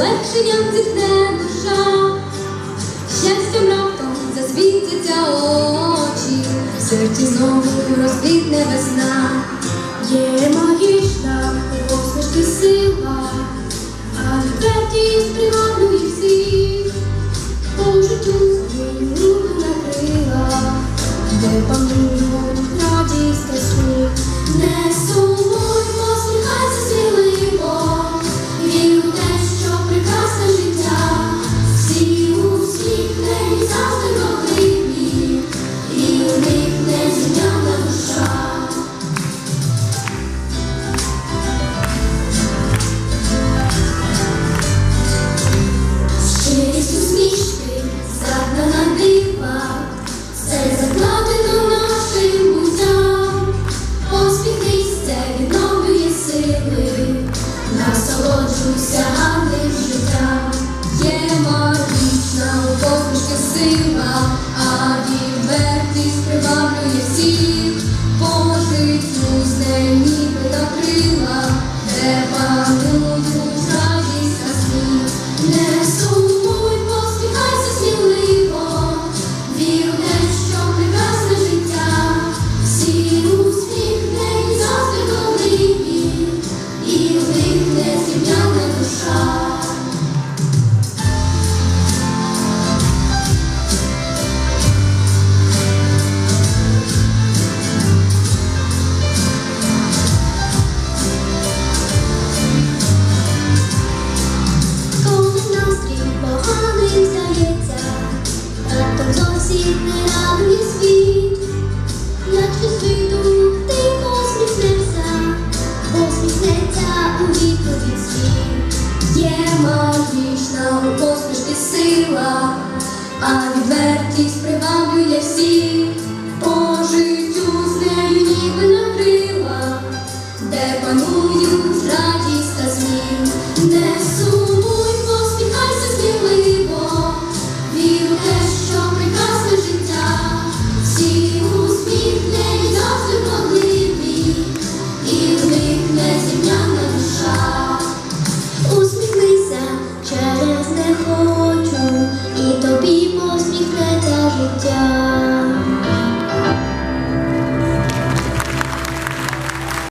полегшенням зітхне душа, щастям раптом засвітяться очі, в серці знову розквітне весна, є магічна у посмішки сила, а відвертість приваблює всіх, по життю свою руку накрила, де панують радість та сміх. є магічна у посмішки сила, а відвертість приваблює всіх.